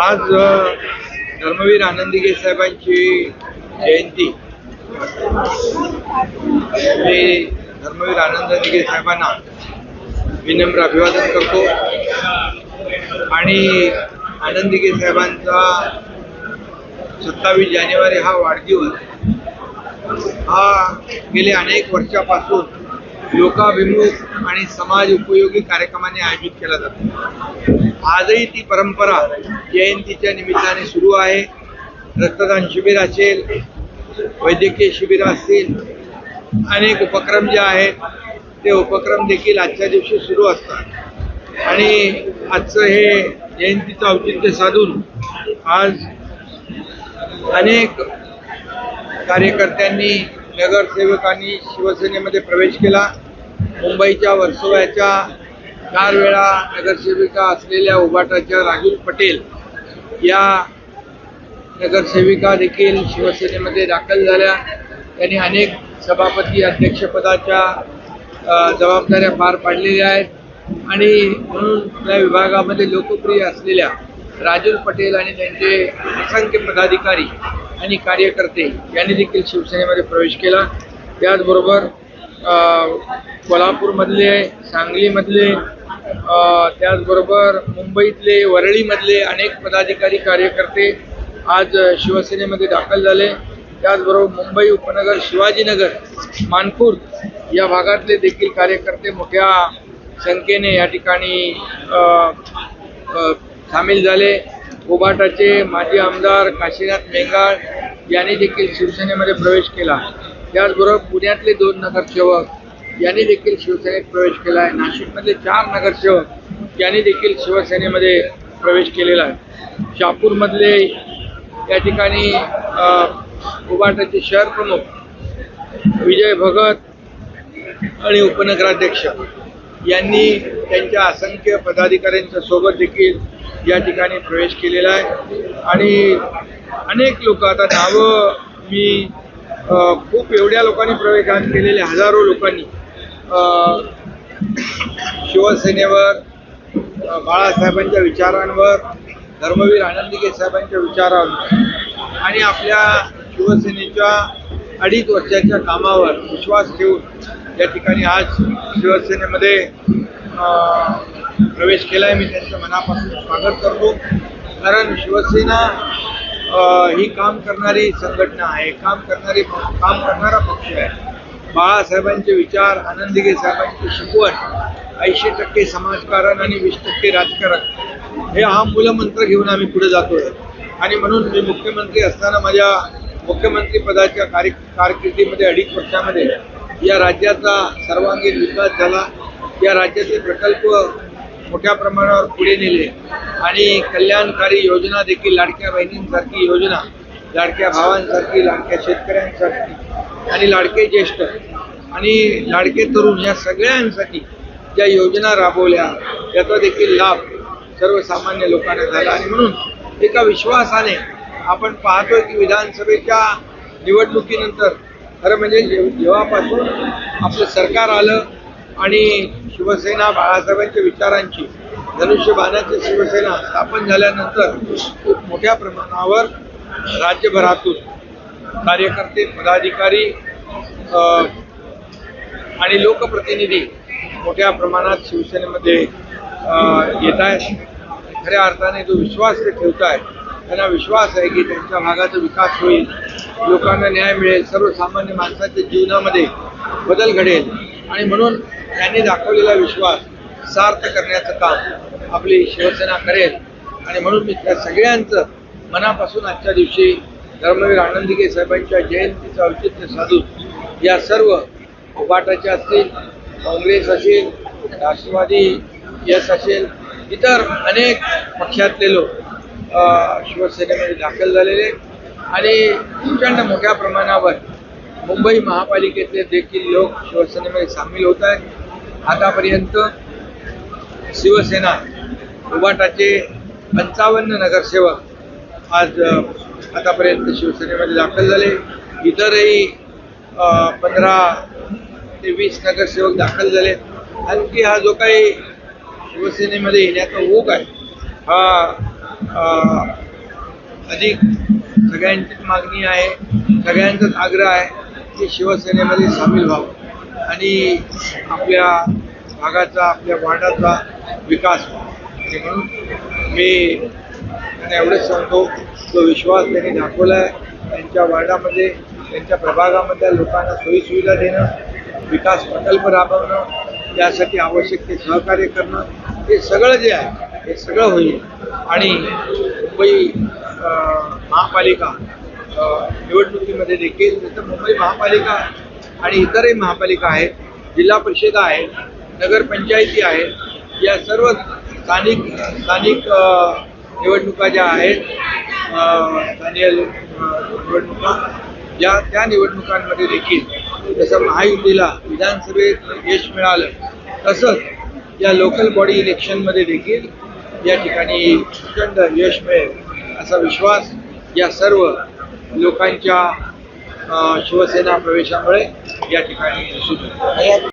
आज धर्मवीर आनंदीगे साहेबांची जयंती. मी धर्मवीर आनंदीगे साहेबांना विनम्र अभिवादन करतो. आणि आनंदीगे साहेबांचा सत्तावीस जानेवारी हा वाढदिवस हा गेले अनेक वर्षापासून लोकाभिमुख आणि समाज उपयोगी कार्यक्रमाने आयोजित केला जातो. आजही ती परंपरा जयंतीच्या निमित्ताने सुरू आहे. रक्तदान शिबिर असेल वैद्यकीय शिबिर असतील अनेक उपक्रम जे आहेत ते उपक्रम देखील आजच्या दिवशी सुरू असतात. आणि आजचं हे जयंतीचं औचित्य साधून आज अनेक कार्यकर्त्यांनी नगरसेवकांनी शिवसेनेमध्ये प्रवेश केला. मुंबईच्या वर्सोव्याच्या चार वेळा नगरसेविका असलेल्या उभाटाच्या राजूल पटेल या नगरसेविका देखील शिवसेनेमध्ये दाखल झाल्या. त्यांनी अनेक सभापती अध्यक्षपदाच्या जबाबदाऱ्या पार पाडलेल्या आहेत. आणि म्हणून त्या विभागामध्ये लोकप्रिय असलेल्या राजूल पटेल आणि त्यांचे असंख्य पदाधिकारी आणि कार्यकर्ते यांनी देखील शिवसेनेमध्ये प्रवेश केला. त्याचबरोबर कोल्हापूरमधले सांगलीमधले त्याचबरोबर मुंबईतले वरळीमधले अनेक पदाधिकारी कार्यकर्ते आज शिवसेनेमध्ये दाखल झाले. त्याचबरोबर मुंबई उपनगर शिवाजीनगर मानपूर या भागातले देखील कार्यकर्ते मोठ्या संख्येने या ठिकाणी सामील झाले. कोबाटाचे माजी आमदार काशीनाथ मेंगाळ यांनी देखील शिवसेनेमध्ये प्रवेश केला. त्याचबरोबर पुण्यातले दोन नगरसेवक यांनी देखील शिवसेनेत प्रवेश केला आहे नाशिकमधले चार नगरसेवक यांनी देखील शिवसेनेमध्ये प्रवेश केलेला आहे. शहापूरमधले या ठिकाणी अ, उबाटाचे शहर प्रमुख विजय भगत आणि उपनगराध्यक्ष यांनी त्यांच्या असंख्य पदाधिकाऱ्यांच्या सोबत देखील या ठिकाणी प्रवेश केलेला आहे. आणि अनेक लोक आता नावं मी खूप एवढ्या लोकांनी प्रवेश केलेले हजारो लोकांनी. शिवसेनेवर बाळासाहेबांच्या विचारांवर धर्मवीर आनंदीगे साहेबांच्या विचारांवर आणि आपल्या शिवसेनेच्या अडीच वर्षाच्या कामावर विश्वास ठेवून या ठिकाणी आज शिवसेनेमध्ये प्रवेश केला आहे मी त्यांचं मनापासून स्वागत करतो. कारण शिवसेना ही काम करणारी संघटना आहे काम करणारी काम करणारा पक्ष आहे. बाळासाहेबांचे विचार आनंदीगे साहेबांची शिकवण ऐंशी टक्के समाजकारण आणि वीस टक्के राजकारण हे हा मूलमंत्र घेऊन आम्ही पुढे जातोय. आणि म्हणून मी मुख्यमंत्री असताना माझ्या मुख्यमंत्री पदाच्या कार्य कारकिर्दीमध्ये अडीच वर्षामध्ये या राज्याचा सर्वांगीण विकास झाला. या राज्याचे प्रकल्प मोठ्या प्रमाणावर पुढे नेले. आणि कल्याणकारी योजना देखील लाडक्या बहिणींसारखी योजना लाडक्या भावांसारखी लाडक्या शेतकऱ्यांसारखी आणि लाडके ज्येष्ठ आणि लाडके तरुण या सगळ्यांसाठी ज्या योजना राबवल्या त्याचा देखील लाभ सर्वसामान्य लोकांना झाला. आणि म्हणून एका विश्वासाने आपण पाहतोय की विधानसभेच्या निवडणुकीनंतर खरं म्हणजे जेव्हापासून आपलं सरकार आलं आणि शिवसेना बाळासाहेबांच्या विचारांची धनुष्यबाणाची शिवसेना स्थापन झाल्यानंतर खूप मोठ्या प्रमाणावर राज्यभरातून कार्यकर्ते पदाधिकारी आणि लोकप्रतिनिधी मोठ्या प्रमाणात शिवसेनेमध्ये येत आहेत. खऱ्या अर्थाने जो विश्वास ते ठेवत आहेत त्यांना विश्वास आहे की त्यांच्या भागाचा विकास होईल लोकांना न्याय मिळेल सर्वसामान्य माणसाच्या जीवनामध्ये बदल घडेल. आणि म्हणून त्यांनी दाखवलेला विश्वास सार्थ करण्याचं काम आपली शिवसेना करेल. आणि म्हणून मी त्या सगळ्यांचं मनापासून आजच्या दिवशी धर्मवीर आनंदीगे साहेबांच्या जयंतीचं औचित्य साधून या सर्व उपाटाचे असतील काँग्रेस असेल राष्ट्रवादी यस असेल इतर अनेक पक्षातले लोक शिवसेनेमध्ये दाखल झालेले आणि प्रचंड मोठ्या प्रमाणावर मुंबई महापालिकेतले देखील लोक शिवसेनेमध्ये सामील होत आहेत. आतापर्यंत शिवसेना उबाटाचे पंचावन्न नगरसेवक आज आतापर्यंत शिवसेनेमध्ये दाखल झाले. इतरही पंधरा ते वीस नगरसेवक दाखल झाले. आणखी हा जो काही शिवसेनेमध्ये येण्याचा ओघ आहे हा अधिक सगळ्यांचीच मागणी आहे सगळ्यांचाच आग्रह आहे की शिवसेनेमध्ये सामील व्हावं. आणि आपल्या भागाचा आपल्या वार्डाचा विकास. म्हणून मी त्यांना एवढंच सांगतो तो विश्वास त्यांनी दाखवला आहे त्यांच्या वार्डामध्ये त्यांच्या प्रभागामधल्या लोकांना सोयीसुविधा देणं विकास प्रकल्प राबवणं यासाठी आवश्यक ते सहकार्य करणं हे सगळं जे आहे हे सगळं होईल. आणि मुंबई महापालिका निवडणुकीमध्ये देखील जसं मुंबई महापालिका आणि इतरही महापालिका आहेत जिल्हा परिषदा आहेत नगरपंचायती आहेत या सर्व स्थानिक स्थानिक निवडणुका ज्या आहेत स्थानीय निवडणुका या त्या निवडणुकांमध्ये देखील जसं महायुतीला विधानसभेत यश मिळालं तसंच या लोकल बॉडी इलेक्शनमध्ये देखील या ठिकाणी प्रचंड यश मिळेल असा विश्वास या सर्व लोकांच्या शिवसेना प्रवेशामुळे या ठिकाणी दिसून येतो.